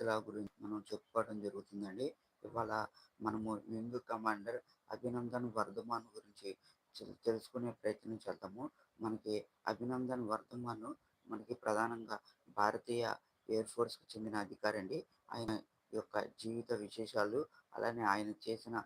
వ్యక్తుల గురించి మనం చెప్పుకోవడం జరుగుతుందండి. ఇవాళ మనము వింగ్ కమాండర్ అభినందన్ వర్ధమాన్ గురించి తెలుసుకునే ప్రయత్నం చేద్దాము. మనకి అభినందన్ వర్ధమాన్ మనకి ప్రధానంగా భారతీయ ఎయిర్ ఫోర్స్కి చెందిన అధికారి అండి ఆయన యొక్క జీవిత విశేషాలు అలానే ఆయన చేసిన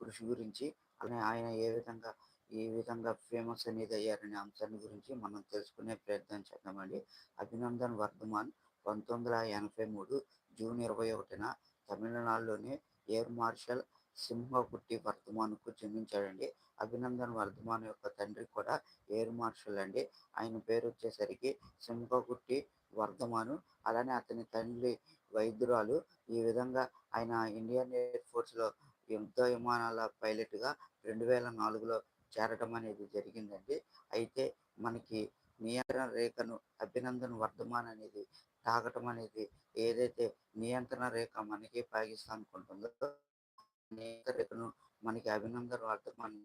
కృషి గురించి అలానే ఆయన ఏ విధంగా ఏ విధంగా ఫేమస్ అనేది అయ్యారనే అంశాన్ని గురించి మనం తెలుసుకునే ప్రయత్నం చేద్దామండి. అభినందన్ వర్ధమాన్ పంతొమ్మిది వందల ఎనభై మూడు జూన్ ఇరవై ఒకటిన తమిళనాడులోని ఎయిర్ మార్షల్ సింహపుట్టి వర్ధమాన్కు జన్మించాడండి. అభినందన్ వర్ధమాన్ యొక్క తండ్రి కూడా ఎయిర్ మార్షల్ అండి. ఆయన పేరు వచ్చేసరికి సింహకుట్టి వర్ధమాను. అలానే అతని తండ్రి వైద్యురాలు. ఈ విధంగా ఆయన ఇండియన్ ఎయిర్ ఫోర్స్లో యుద్ధ విమానాల పైలట్గా రెండు వేల నాలుగులో చేరడం అనేది జరిగిందండి. అయితే మనకి నియంత్రణ రేఖను అభినందన్ వర్ధమాన్ అనేది తాగటం అనేది ఏదైతే నియంత్రణ రేఖ మనకి పాకిస్తాన్ ఉంటుందో నియంత్రణ రేఖను మనకి అభినందన్ వర్ధమాన్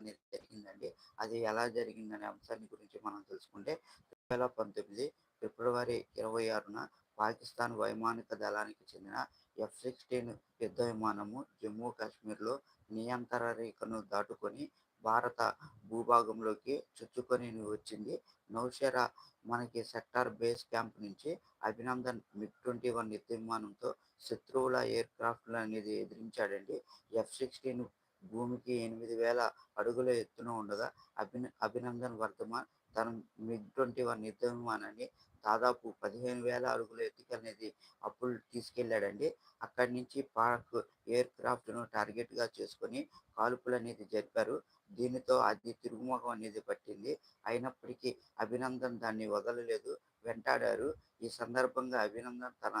అనేది జరిగిందండి. అది ఎలా జరిగిందనే అంశాన్ని గురించి మనం తెలుసుకుంటే రెండు వేల పంతొమ్మిది ఫిబ్రవరి ఇరవై ఆరున పాకిస్తాన్ వైమానిక దళానికి చెందిన ఎఫ్ సిక్స్టీన్ యుద్ధ విమానము జమ్మూ కాశ్మీర్లో నియంత్రణ రేఖను దాటుకొని భారత భూభాగంలోకి చొచ్చుకొని వచ్చింది. నౌషేరా మనకి సెక్టార్ బేస్ క్యాంప్ నుంచి అభినందన్ మిగ్ ట్వంటీ వన్ యుద్ధ విమానంతో శత్రువుల ఎయిర్ క్రాఫ్ట్లు అనేది ఎదిరించాడండి. ఎఫ్ సిక్స్టీన్ భూమికి ఎనిమిది వేల అడుగుల ఎత్తున ఉండగా అభిన అభినందన్ వర్ధమాన్ తన మిగ్ ట్వంటీ వన్ యుద్ధ విమానాన్ని దాదాపు పదిహేను వేల అడుగుల ఎత్తుకనేది అప్పుడు తీసుకెళ్ళాడండి అక్కడి నుంచి పాక్ ఎయిర్ క్రాఫ్ట్ను టార్గెట్గా చేసుకొని కాల్పులు అనేది జరిపారు. దీనితో అది తిరుగుముఖం అనేది పట్టింది. అయినప్పటికీ అభినందన్ దాన్ని వదలలేదు వెంటాడారు. ఈ సందర్భంగా అభినందన్ తన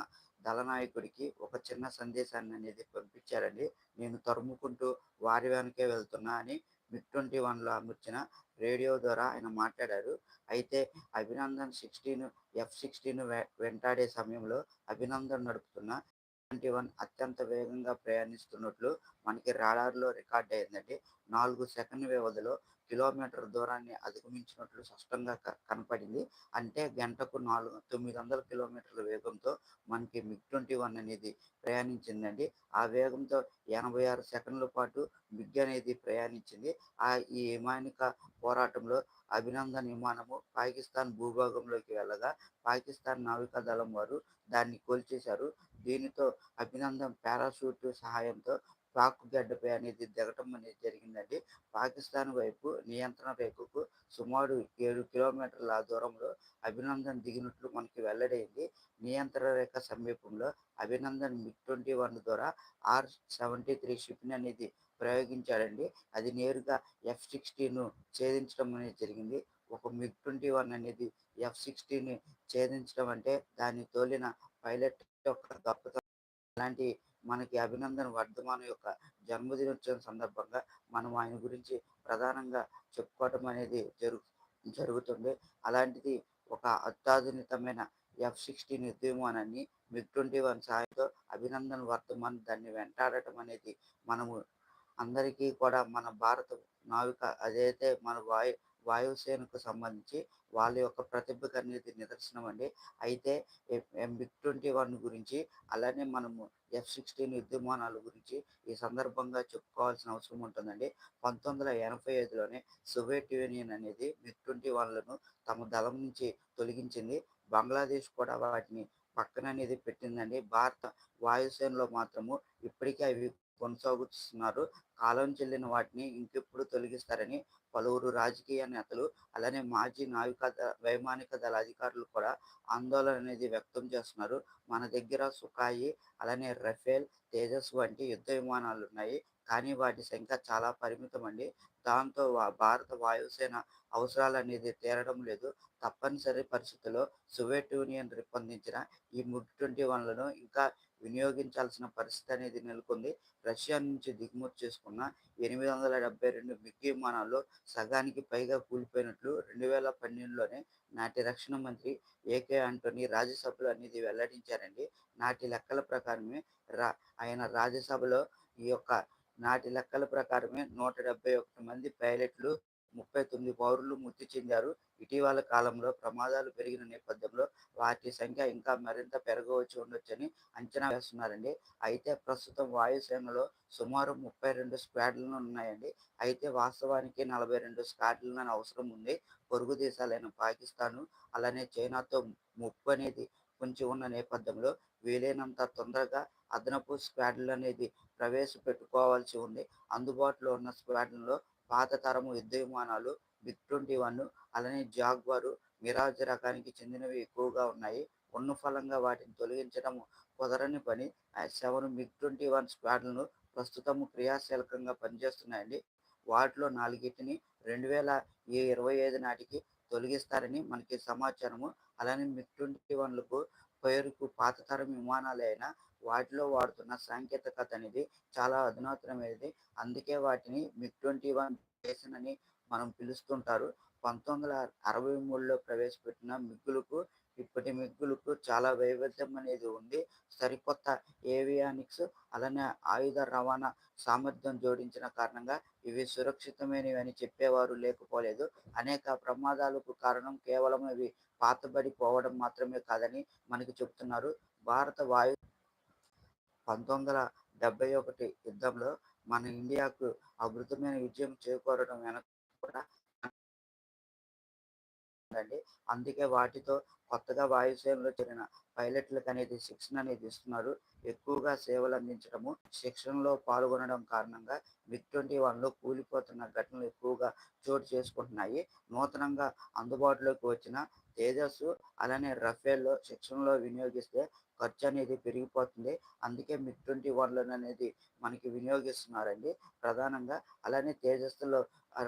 దళనాయకుడికి ఒక చిన్న సందేశాన్ని అనేది పంపించారండి. నేను తరుముకుంటూ వారి వెనకే వెళ్తున్నా అని మిడ్ ట్వంటీ వన్లో అమర్చిన రేడియో ద్వారా ఆయన మాట్లాడారు. అయితే అభినందన్ సిక్స్టీన్ ఎఫ్ సిక్స్టీన్ వెంటాడే సమయంలో అభినందన్ నడుపుతున్న ట్వంటీ వన్ అత్యంత వేగంగా ప్రయాణిస్తున్నట్లు మనకి రాడార్లో రికార్డ్ అయిందండి. నాలుగు సెకండ్ వ్యవధిలో కిలోమీటర్ దూరాన్ని అధిగమించినట్లు స్పష్టంగా క- కనపడింది. అంటే గంటకు నాలుగు తొమ్మిది వందల కిలోమీటర్ల వేగంతో మనకి మిగ్ ట్వంటీ వన్ అనేది ప్రయాణించిందండి. ఆ వేగంతో ఎనభై ఆరు సెకండ్ల పాటు మిగ్ అనేది ప్రయాణించింది. ఆ ఈ విమానిక పోరాటంలో అభినందన్ విమానము పాకిస్తాన్ భూభాగంలోకి వెళ్ళగా పాకిస్తాన్ నావికా దళం వారు దాన్ని కోల్చేశారు. దీనితో అభినందన్ పారాషూట్ సహాయంతో పాక్ గడ్డపై అనేది దిగటం అనేది జరిగిందండి. పాకిస్తాన్ వైపు నియంత్రణ రేఖకు సుమారు ఏడు కిలోమీటర్ల దూరంలో అభినందన్ దిగినట్లు మనకి వెల్లడైంది. నియంత్రణ రేఖ సమీపంలో అభినందన్ మిగ్ ట్వంటీ వన్ ద్వారా ఆర్ సెవెంటీ త్రీ షిప్ని అనేది ప్రయోగించాడండి. అది నేరుగా ఎఫ్ సిక్స్టీను ఛేదించడం అనేది జరిగింది. ఒక మిగ్ ట్వంటీ వన్ అనేది ఎఫ్ సిక్స్టీని ఛేదించడం అంటే దాన్ని తోలిన పైలట్ యొక్క గొప్పతనం అలాంటి మనకి అభినందన్ వర్ధమాన్ యొక్క జన్మదినోత్సవం సందర్భంగా మనం ఆయన గురించి ప్రధానంగా చెప్పుకోవటం అనేది జరుగు జరుగుతుంది అలాంటిది ఒక అత్యాధునితమైన ఎఫ్ సిక్స్టీన్ యుద్ధ మిగ్ ట్వంటీ వన్ సహాయంతో అభినందన్ వర్ధమాన్ దాన్ని వెంటాడటం అనేది మనము అందరికీ కూడా మన భారత నావిక అదైతే మన వాయు వాయుసేనకు సంబంధించి వాళ్ళ యొక్క ప్రతిభకు అనేది నిదర్శనం అండి అయితే మిగ్ ట్వంటీ వన్ గురించి అలానే మనము ఎఫ్ సిక్స్టీన్ యుద్ధ విమానాల గురించి ఈ సందర్భంగా చెప్పుకోవాల్సిన అవసరం ఉంటుందండి. పంతొమ్మిది వందల ఎనభై ఐదులోనే సోవియట్ యూనియన్ అనేది మిగ్ ట్వంటీ వన్లను తమ దళం నుంచి తొలగించింది. బంగ్లాదేశ్ కూడా వాటిని పక్కన అనేది పెట్టిందండి. భారత వాయుసేనలో మాత్రము ఇప్పటికీ అవి కొనసాగుతున్నారు. కాలం చెల్లిన వాటిని ఇంకెప్పుడు తొలగిస్తారని పలువురు రాజకీయ నేతలు అలానే మాజీ నావిక వైమానిక దళ అధికారులు కూడా ఆందోళన అనేది వ్యక్తం చేస్తున్నారు. మన దగ్గర సుఖాయి అలానే రఫేల్ తేజస్ వంటి యుద్ధ విమానాలు ఉన్నాయి. కానీ వాటి సంఖ్య చాలా పరిమితం అండి దాంతో భారత వాయుసేన అవసరాలు అనేది తీరడం లేదు. తప్పనిసరి పరిస్థితుల్లో సోవియట్ యూనియన్ రూపొందించిన ఈ మిగ్ ట్వంటీ వన్లను ఇంకా వినియోగించాల్సిన పరిస్థితి అనేది నెలకొంది. రష్యా నుంచి దిగుమతి చేసుకున్న ఎనిమిది వందల డెబ్బై రెండు మిగ్ విమానాల్లో సగానికి పైగా కూలిపోయినట్లు రెండు వేల పన్నెండులోనే నాటి రక్షణ మంత్రి ఏకే ఆంటోనీ రాజ్యసభలో అనేది వెల్లడించారండి. నాటి లెక్కల ప్రకారమే రా ఆయన రాజ్యసభలో ఈ యొక్క నాటి లెక్కల ప్రకారమే నూట డెబ్బై ఒకటి మంది పైలట్లు ముప్పై తొమ్మిది పౌరులు మృతి చెందారు. ఇటీవల కాలంలో ప్రమాదాలు పెరిగిన నేపథ్యంలో వాటి సంఖ్య ఇంకా మరింత పెరగవచ్చు ఉండొచ్చని అంచనా వేస్తున్నారండి. అయితే ప్రస్తుతం వాయుసేనలో సుమారు ముప్పై రెండు స్క్వాడ్లు ఉన్నాయండి. అయితే వాస్తవానికి నలభై రెండు స్క్వాడ్లను అవసరం ఉంది. పొరుగు దేశాలైన పాకిస్తాను అలానే చైనాతో ముప్పు అనేది పొంచి ఉన్న నేపథ్యంలో వీలైనంత తొందరగా అదనపు స్క్వాడ్లు అనేది ప్రవేశపెట్టుకోవాల్సి ఉంది. అందుబాటులో ఉన్న స్క్వాడ్లలో పాత తరము యుద్ధ విమానాలు మిగ్ ట్వంటీ వన్ అలానే జాగ్వారు మిరాజ్ రకానికి చెందినవి ఎక్కువగా ఉన్నాయి. ఉన్న ఫలంగా వాటిని తొలగించడం కుదరని పని. సెవెన్ మిగ్ ట్వంటీ వన్ స్క్వాడ్లను ప్రస్తుతం క్రియాశీలకంగా పనిచేస్తున్నాయండి. వాటిలో నాలుగిటిని రెండు వేల ఇరవై ఐదు నాటికి తొలగిస్తారని మనకి సమాచారము. అలానే మిగ్ ట్వంటీ వన్లకు పేరుకు పాత తరం విమానాలే అయినా వాటిలో వాడుతున్న సాంకేతికత అనేది చాలా అధునాతనమైనది. అందుకే వాటిని మిగ్ ట్వంటీ వన్ అని మనం పిలుస్తుంటారు. పంతొమ్మిది వందల అరవై మూడులో ప్రవేశపెట్టిన మిగ్గులకు ఇప్పటి మిగ్గులకు చాలా వైవిధ్యం అనేది ఉంది. సరికొత్త ఏవియానిక్స్ అలానే ఆయుధ రవాణా సామర్థ్యం జోడించిన కారణంగా ఇవి సురక్షితమైనవి అని చెప్పేవారు లేకపోలేదు. అనేక ప్రమాదాలకు కారణం కేవలం ఇవి పాతబడిపోవడం మాత్రమే కాదని మనకి చెప్తున్నారు. భారత వాయు పంతొమ్మిది వందల డెబ్బై ఒకటి యుద్ధంలో మన ఇండియాకు అద్భుతమైన విజయం చేకూరడం వెనక కూడా ఉందండి. అందుకే వాటితో కొత్తగా వాయుసేనలో చేరిన పైలట్లకు అనేది శిక్షణ అనేది ఇస్తున్నారు. ఎక్కువగా సేవలు అందించడము శిక్షణలో పాల్గొనడం కారణంగా మిగ్ ట్వంటీ వన్లో కూలిపోతున్న ఘటనలు ఎక్కువగా చోటు చేసుకుంటున్నాయి. నూతనంగా అందుబాటులోకి వచ్చిన తేజస్సు అలానే రఫేల్లో శిక్షణలో వినియోగిస్తే ఖర్చు అనేది పెరిగిపోతుంది. అందుకే మిగ్ ట్వంటీ వన్లో అనేది మనకి వినియోగిస్తున్నారండి. ప్రధానంగా అలానే తేజస్సులో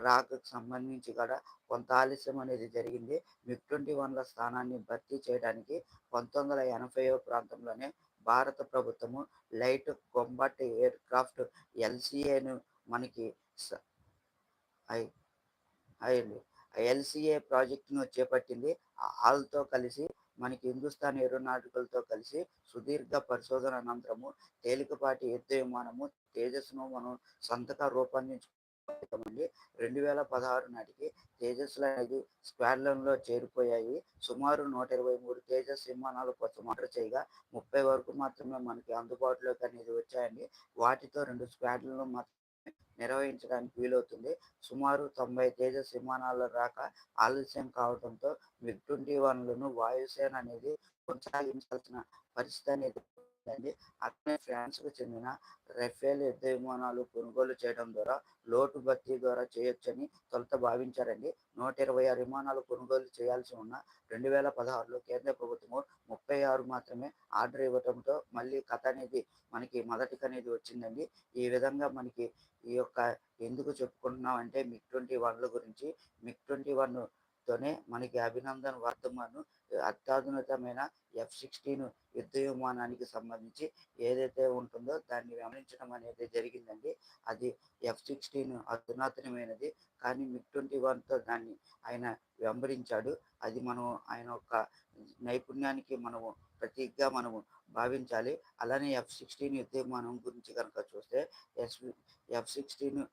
రాకకు సంబంధించి కూడా కొంత ఆలస్యం అనేది జరిగింది. మిగ్ ట్వంటీ వన్ల స్థానాన్ని భర్తీ చేయడానికి పంతొమ్మిది వందల ఎనభై ప్రాంతంలోనే భారత ప్రభుత్వము లైట్ కొంబట్ ఎయిర్ క్రాఫ్ట్ ఎల్సిఏను మనకి అయింది. ఎల్సిఏ ప్రాజెక్టును చేపట్టింది. వాళ్ళతో కలిసి మనకి హిందుస్థాన్ ఏరోనాటికల్తో కలిసి సుదీర్ఘ పరిశోధన అనంతరము తేలికపాటి యుద్ధ విమానము తేజస్సును మనం సొంతగా రెండు వేల పదహారు నాటికి తేజస్సులు అనేది స్క్వాడ్లన్లో చేరిపోయాయి. సుమారు నూట ఇరవై మూడు తేజస్ విమానాలు కోసం ఆర్డర్ చేయగా ముప్పై వరకు మాత్రమే మనకి అందుబాటులోకి అనేది వచ్చాయండి. వాటితో రెండు స్క్వాడ్లను మాత్రమే నిర్వహించడానికి వీలవుతుంది. సుమారు తొంభై తేజస్ విమానాల రాక ఆలస్యం కావడంతో మిగ్ ట్వంటీ వన్లను వాయుసేన అనేది కొనసాగించాల్సిన పరిస్థితి అనేది అండి అట్లే ఫ్రాన్స్కు చెందిన రఫేల్ యుద్ధ విమానాలు కొనుగోలు చేయడం ద్వారా లోటు భర్తీ ద్వారా చేయొచ్చని తొలుత భావించారండి. నూట ఇరవై ఆరు విమానాలు కొనుగోలు చేయాల్సి ఉన్న రెండు వేల పదహారులో కేంద్ర ప్రభుత్వము ముప్పై ఆరు మాత్రమే ఆర్డర్ ఇవ్వడంతో మళ్ళీ కథ అనేది మనకి మొదటికి అనేది వచ్చిందండి. ఈ విధంగా మనకి ఈ యొక్క ఎందుకు చెప్పుకుంటున్నాం అంటే మిగ్ ట్వంటీ వన్ల గురించి మిగ్ ట్వంటీ వన్ తోనే మనకి అభినందన్ వర్ధమాను అత్యాధునితమైన ఎఫ్ సిక్స్టీన్ యుద్ధ విమానానికి సంబంధించి ఏదైతే ఉంటుందో దాన్ని గమనించడం అనేది జరిగిందండి. అది ఎఫ్ సిక్స్టీన్ అధునాతనమైనది. కానీ మిగ్ ట్వంటీ వన్తో దాన్ని ఆయన వెంబడించాడు. అది మనం ఆయన యొక్క నైపుణ్యానికి మనము ప్రతీకగా మనము భావించాలి. అలానే ఎఫ్ సిక్స్టీన్ యుద్ధ విమానం గురించి కనుక చూస్తే S F sixteen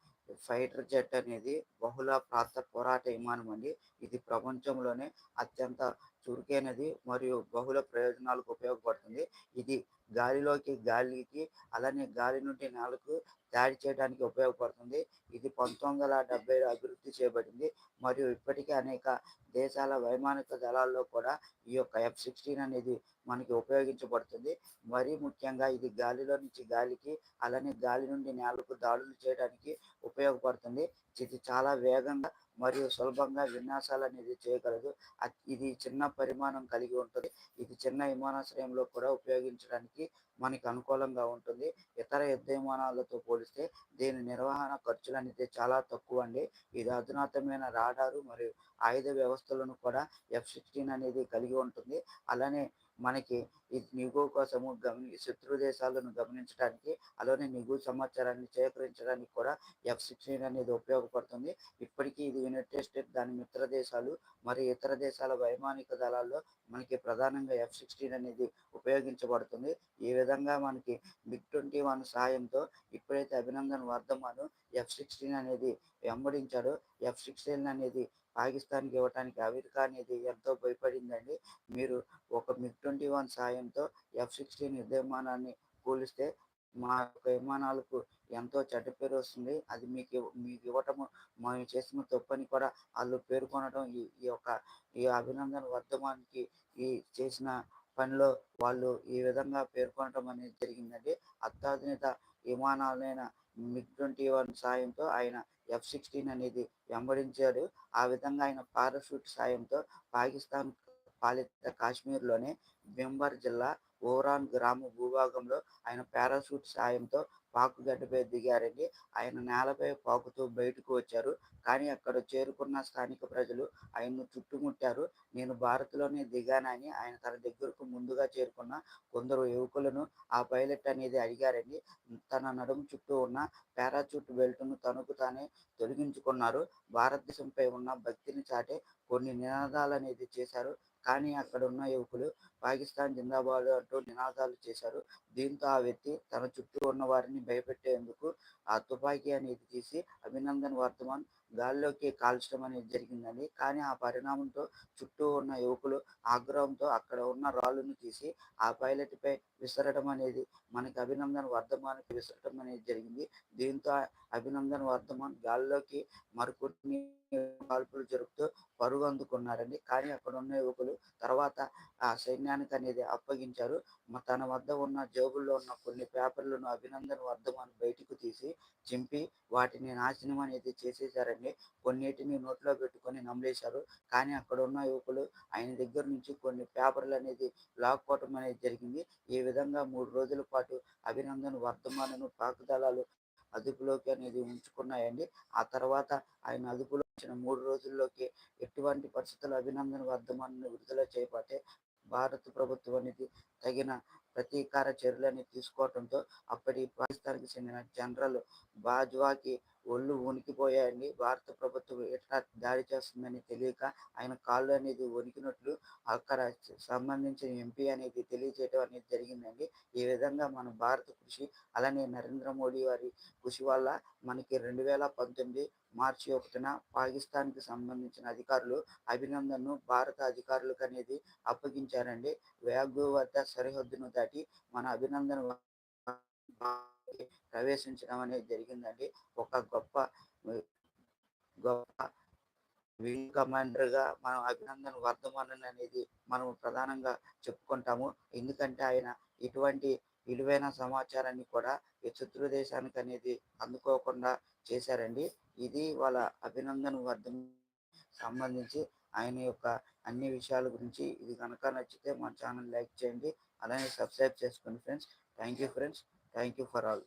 fighter jet అనేది బహుళ ప్రాంత పోరాట విమానం అండి. ఇది ప్రపంచంలోనే అత్యంత చురుకైనది మరియు బహుళ ప్రయోజనాలకు ఉపయోగపడుతుంది. ఇది గాలిలోకి గాలికి అలానే గాలి నుండి నేలకు తయారు చేయడానికి ఉపయోగపడుతుంది. ఇది పంతొమ్మిది వందల డెబ్బైలో అభివృద్ధి చేయబడింది. మరియు ఇప్పటికే అనేక దేశాల వైమానిక దళాల్లో కూడా ఈ యొక్క ఎఫ్ సిక్స్టీన్ అనేది మనకి ఉపయోగించబడుతుంది. మరీ ముఖ్యంగా ఇది గాలిలో నుంచి గాలికి అలానే గాలి నుండి నేలకు దాడులు చేయడానికి ఉపయోగపడుతుంది. ఇది చాలా వేగంగా మరియు సులభంగా విన్యాసాలు అనేది చేయగలదు ఇది చిన్న పరిమాణం కలిగి ఉంటుంది. ఇది చిన్న విమానాశ్రయంలో కూడా ఉపయోగించడానికి మనకి అనుకూలంగా ఉంటుంది. ఇతర యుద్ధ విమానాలతో పోలిస్తే దీని నిర్వహణ ఖర్చులు అనేది చాలా తక్కువ అండి ఇది అధునాతమైన రాడారు మరియు ఆయుధ వ్యవస్థలను కూడా ఎఫ్ సిక్స్టీన్ అనేది కలిగి ఉంటుంది. అలానే మనకి ఈ నిగు కోసము గమని శత్రు దేశాలను గమనించడానికి అలానే నిగు సమాచారాన్ని సేకరించడానికి కూడా ఎఫ్ సిక్స్టీన్ అనేది ఉపయోగపడుతుంది. ఇప్పటికీ ఇది యునైటెడ్ స్టేట్స్ దాని మిత్ర దేశాలు మరి ఇతర దేశాల వైమానిక దళాల్లో మనకి ప్రధానంగా ఎఫ్ సిక్స్టీన్ అనేది ఉపయోగించబడుతుంది. ఈ విధంగా విధంగా మనకి మిగ్ ట్వంటీ వన్ సాయంతో ఇప్పుడైతే అభినందన్ వర్ధమాను ఎఫ్ సిక్స్టీన్ అనేది వెంబడించాడు. ఎఫ్ సిక్స్టీన్ అనేది పాకిస్తాన్కి ఇవ్వడానికి అమెరికా అనేది ఎంతో భయపడిందండి. మీరు ఒక మిగ్ ట్వంటీ వన్ సాయంతో ఎఫ్ సిక్స్టీన్ యుద్ధ విమానాన్ని కూలిస్తే మా యొక్క విమానాలకు ఎంతో చెడ్డ పేరు వస్తుంది. అది మీకు మీకు ఇవ్వటము మేము చేసిన తప్పని కూడా వాళ్ళు పేర్కొనడం ఈ ఈ యొక్క ఈ అభినందన వర్ధమానికి ఈ చేసిన పనిలో వాళ్ళు ఈ విధంగా పేర్కొనడం అనేది జరిగిందండి. అత్యాధునిక విమానాలైన మిగ్ ట్వంటీ వన్ సాయంతో ఆయన ఎఫ్ సిక్స్టీన్ అనేది వెంబడించాడు ఆ విధంగా ఆయన పారాషూట్ సాయంతో పాకిస్తాన్ పాలిత కాశ్మీర్లోని బింబర్ జిల్లా ఓరాన్ గ్రామ భూభాగంలో ఆయన పారాషూట్ సాయంతో పాకు గడ్డపై దిగారండి. ఆయన నేలపై పాకుతూ బయటకు వచ్చారు. కానీ అక్కడ చేరుకున్న స్థానిక ప్రజలు ఆయన్ను చుట్టుముట్టారు. నేను భారత్లోనే దిగానని ఆయన తన దగ్గరకు ముందుగా చేరుకున్న కొందరు యువకులను ఆ పైలట్ అనేది అడిగారండి. తన నడుము చుట్టూ ఉన్న పారాచూట్ బెల్ట్ను తనకు తానే తొలగించుకున్నారు. భారతదేశంపై ఉన్న భక్తిని చాటే కొన్ని నినాదాలు అనేది చేశారు. కానీ అక్కడ ఉన్న యువకులు పాకిస్తాన్ జిందాబాద్ అంటూ నినాదాలు చేశారు. దీంతో ఆ వ్యక్తి తన చుట్టూ ఉన్న వారిని భయపెట్టేందుకు ఆ తుపాకీ అనేది తీసి అభినందన్ వర్ధమాన్ గాల్లోకి కాల్చడం అనేది జరిగిందండి. కానీ ఆ పరిణామంతో చుట్టూ ఉన్న యువకులు ఆగ్రహంతో అక్కడ ఉన్న రాళ్ళను తీసి ఆ పైలట్ పై విసరడం అనేది మనకి అభినందన్ వర్ధమానికి విసరడం అనేది జరిగింది. దీంతో అభినందన్ వర్ధమాన్ గాల్లోకి మరికొన్ని కాల్పులు జరుపుతూ పరుగు అందుకున్నారండి. కానీ అక్కడ ఉన్న యువకులు తర్వాత ఆ సైన్యానికి అనేది అప్పగించారు తన వద్ద ఉన్న జేబుల్లో ఉన్న కొన్ని పేపర్లను అభినందన్ వర్ధమాన్ బయటకు తీసి చింపి వాటిని నాశనం అనేది చేసేసారండి కొన్నిటిని నోట్లో పెట్టుకొని నమ్మలేశారు కానీ అక్కడ ఉన్న యువకులు ఆయన దగ్గర నుంచి కొన్ని పేపర్లు అనేది లాక్కోవటం అనేది జరిగింది. ఈ విధంగా మూడు రోజుల పాటు అభినందన్ వర్ధమానను పాక్ దళాలు అదుపులోకి అనేది ఉంచుకున్నాయండి. ఆ తర్వాత ఆయన అదుపులో వచ్చిన మూడు రోజుల్లోకి ఎటువంటి పరిస్థితులు అభినందన వర్ధమాన్ని విడుదల చేయబట్టే భారత ప్రభుత్వం అనేది తగిన ప్రతీకార చర్యలని తీసుకోవడంతో అప్పటి పాకిస్తాన్కి చెందిన జనరల్ బాజ్వాకి ఒళ్ళు వణికిపోయాయని భారత ప్రభుత్వం ఎట్లా దాడి చేస్తుందని తెలియక ఆయన కాళ్ళు అనేది వణికినట్లు అక్కడ సంబంధించిన ఎంపీ అనేది తెలియజేయడం అనేది జరిగిందండి. ఈ విధంగా మన భారత కృషి అలానే నరేంద్ర మోడీ వారి కృషి వల్ల మనకి రెండు వేల పంతొమ్మిది మార్చి ఒకటిన పాకిస్తాన్కి సంబంధించిన అధికారులు అభినందన్ను భారత అధికారులకు అనేది అప్పగించారండి. వ్యాగు వద్ద సరిహద్దును దాటి మన అభినందన్ ప్రవేశించడం అనేది జరిగిందండి. ఒక గొప్ప గొప్ప వింగ్ కమాండర్గా మనం అభినందన్ వర్ధమానన్ అనేది మనం ప్రధానంగా చెప్పుకుంటాము. ఎందుకంటే ఆయన ఇటువంటి విలువైన సమాచారాన్ని కూడా ఈ శత్రు దేశానికి అనేది అందుకోకుండా చేశారండి. ఇది వాళ్ళ అభినందన్ వర్ధన్ సంబంధించి ఆయన యొక్క అన్ని విషయాల గురించి ఇది కనుక నచ్చితే మా ఛానల్ లైక్ చేయండి. అలానే సబ్స్క్రైబ్ చేసుకోండి friends. Thank you friends. Thank you for all